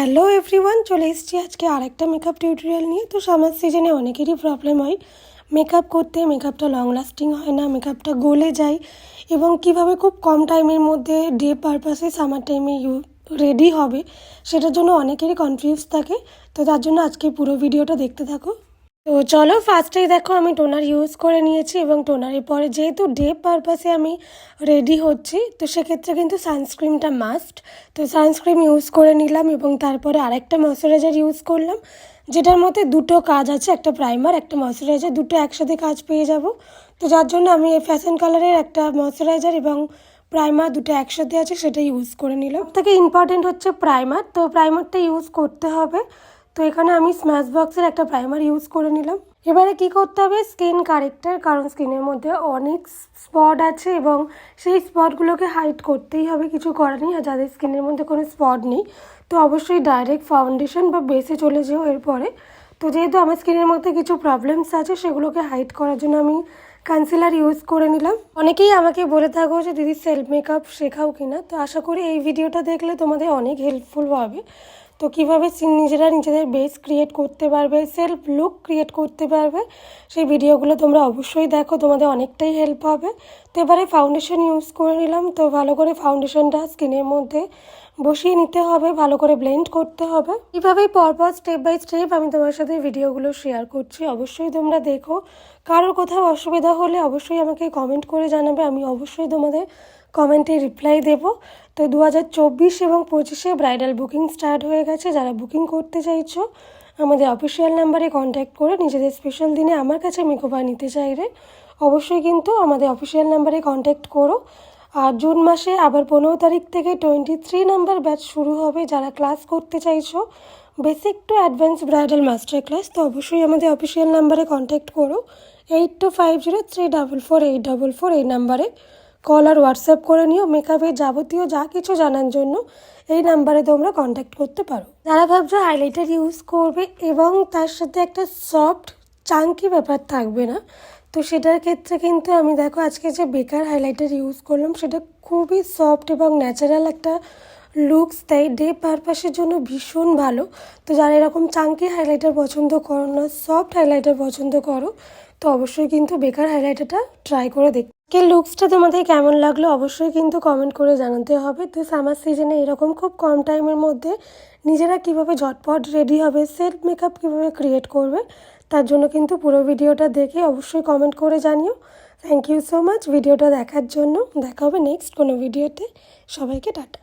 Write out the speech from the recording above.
Hello everyone চলে এসেছি আজকে আরেকটা মেকআপ টিউটোরিয়াল নিয়ে। তো সামার সিজনে অনেকেরই প্রবলেম হয়। মেকআপ করতে মেকআপটা লং লাস্টিং হয় না মেকআপটা গলে যায় এবং কীভাবে খুব কম টাইমের মধ্যে ডে পারপাসে সামার টাইমে ইউ রেডি হবে, সেটার জন্য অনেকেরই কনফিউজ থাকে। তো তার জন্য আজকে পুরো ভিডিওটা দেখতে থাকো। তো চলো ফার্স্টেই দেখো আমি টোনার ইউজ করে নিয়েছি এবং টোনারের পরে যেহেতু ডে পারপাসে আমি রেডি হচ্ছি, তো সেক্ষেত্রে কিন্তু সানস্ক্রিনটা মাস্ট তো সানস্ক্রিন ইউজ করে নিলাম এবং তারপরে আরেকটা ময়শ্চারাইজার ইউজ করলাম, যেটার মধ্যে দুটো কাজ আছে, একটা প্রাইমার একটা ময়শ্চারাইজার দুটো একসাথে কাজ পেয়ে যাব। তো যার জন্য আমি এই ফ্যাশন কালারের একটা ময়শ্চারাইজার এবং প্রাইমার দুটো একসাথে আছে, সেটা ইউজ করে নিলাম। থেকে ইম্পর্টেন্ট হচ্ছে প্রাইমার তো প্রাইমারটা ইউজ করতে হবে। তো এখানে আমি স্ম্যাশ বক্সের একটা প্রাইমার ইউজ করে নিলাম। এবারে কি করতে হবে? স্কিন কারেক্টার কারণ স্কিনের মধ্যে অনেক স্পট আছে এবং সেই স্পটগুলোকে হাইড করতেই হবে, কিছু করার নেই। আর যাদের স্কিনের মধ্যে কোনো স্পট নেই, তো অবশ্যই ডাইরেক্ট ফাউন্ডেশন বা বেসে চলে যেও এরপরে। তো যেহেতু আমার স্কিনের মধ্যে কিছু প্রবলেমস আছে, সেগুলোকে হাইড করার জন্য আমি কনসিলার ইউজ করে নিলাম। অনেকেই আমাকে বলে থাকো যে, দিদি সেলফ মেকআপ শেখাও কিনা? তো আশা করি এই ভিডিওটা দেখলে তোমাদের অনেক হেল্পফুল হবে। তো কীভাবে নিজেরা নিজেদের বেস ক্রিয়েট করতে পারবে সেলফ লুক ক্রিয়েট করতে পারবে, সেই ভিডিওগুলো তোমরা অবশ্যই দেখো, তোমাদের অনেকটাই হেল্প হবে। তো এবারে ফাউন্ডেশন ইউজ করে নিলাম, তো ভালো করে ফাউন্ডেশনটা স্কিনের মধ্যে বসিয়ে নিতে হবে, ভালো করে ব্লেন্ড করতে হবে। এইভাবেই পরপর স্টেপ বাই স্টেপ আমি তোমার সাথে ভিডিওগুলো শেয়ার করছি, অবশ্যই তোমরা দেখো। কারোর কোথাও অসুবিধা হলে অবশ্যই আমাকে কমেন্ট করে জানাবে, আমি অবশ্যই তোমাদের কমেন্টে রিপ্লাই দেব। তো দু হাজার চব্বিশ এবং পঁচিশে ব্রাইডাল বুকিং স্টার্ট হয়ে গেছে। যারা বুকিং করতে চাইছো, আমাদের অফিসিয়াল নাম্বারে কন্ট্যাক্ট করে নিজেদের স্পেশাল দিনে আমার কাছে মেকওভার নিতে চাইলে অবশ্যই কিন্তু আমাদের অফিসিয়াল নাম্বারে কন্ট্যাক্ট করো। আর জুন মাসে আবার পনেরো তারিখ থেকে টোয়েন্টি থ্রি নাম্বার ব্যাচ শুরু হবে। যারা ক্লাস করতে চাইছো basic to advance bridal master class তো অবশ্যই আমাদের অফিসিয়াল নাম্বারে কন্ট্যাক্ট করো। Eight two five zero three double four eight double four এই নাম্বারে কল আর হোয়াটসঅ্যাপ করে নিও মেকআপের যাবতীয় যা কিছু জানার জন্য। এই নাম্বারে তোমরা কন্ট্যাক্ট করতে পারো। যারা ভাবছ হাইলাইটার ইউজ করবে এবং তার সাথে একটা সফট চাঙ্কি ব্যাপার থাকবে না, তো সেটার ক্ষেত্রে কিন্তু আমি দেখো আজকে যে বেকার হাইলাইটার ইউজ করলাম, সেটা খুবই সফট এবং ন্যাচারাল একটা লুকস দেয় ডে পারপাসের জন্য ভীষণ ভালো। তো যারা এরকম চাঙ্কি হাইলাইটার পছন্দ করো না সফট হাইলাইটার পছন্দ করো তো অবশ্যই কিন্তু বেকার হাইলাইটারটা ট্রাই করে দেখ। কে লুকসটা তোমাদের কেমন লাগল অবশ্যই কিন্তু কমেন্ট করে জানাতে হবে। তো সামার সিজনে এরকম খুব কম টাইমের মধ্যে নিজেরা কীভাবে ঝটপট রেডি হবে সেলফ মেকআপ কীভাবে ক্রিয়েট করবে, তার জন্য কিন্তু পুরো ভিডিওটা দেখে অবশ্যই কমেন্ট করে জানিও। থ্যাংক ইউ সো মাচ ভিডিওটা দেখার জন্য দেখা হবে নেক্সট কোনো ভিডিওতে সবাইকে টাটা।